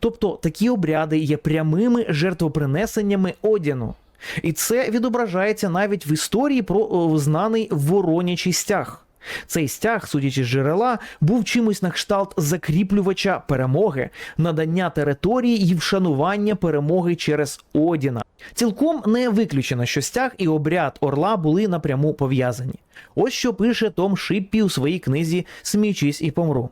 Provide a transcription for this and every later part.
Тобто такі обряди є прямими жертвопринесеннями Одіну. І це відображається навіть в історії про знаний воронячий стяг. Цей стяг, судячи з джерела, був чимось на кшталт закріплювача перемоги, надання території і вшанування перемоги через Одіна. Цілком не виключено, що стяг і обряд орла були напряму пов'язані. Ось що пише Том Шиппі у своїй книзі Сміючись і помру.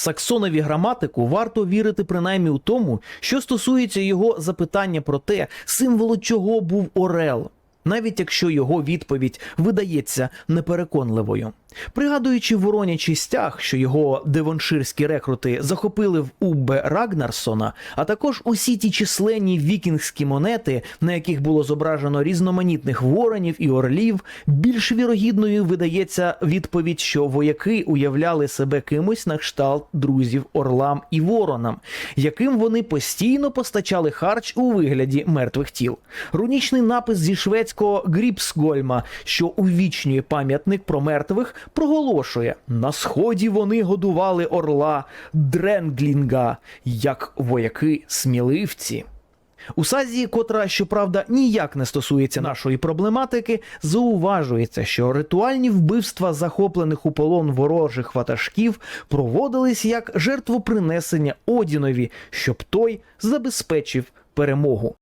Саксонові граматику варто вірити принаймні у тому, що стосується його запитання про те, символу чого був Орел, навіть якщо його відповідь видається непереконливою. Пригадуючи воронячий стяг, що його девонширські рекрути захопили в Уббе Рагнарсона, а також усі ті численні вікінгські монети, на яких було зображено різноманітних воронів і орлів, більш вірогідною видається відповідь, що вояки уявляли себе кимось на кшталт друзів орлам і воронам, яким вони постійно постачали харч у вигляді мертвих тіл. Рунічний напис зі шведського Гріпсгольма, що увічнює пам'ятник про мертвих, проголошує: на сході вони годували орла Дренглінга, як вояки сміливці. У сазі, котра, щоправда, ніяк не стосується нашої проблематики, зауважується, що ритуальні вбивства захоплених у полон ворожих ватажків проводились як жертвопринесення Одінові, щоб той забезпечив перемогу.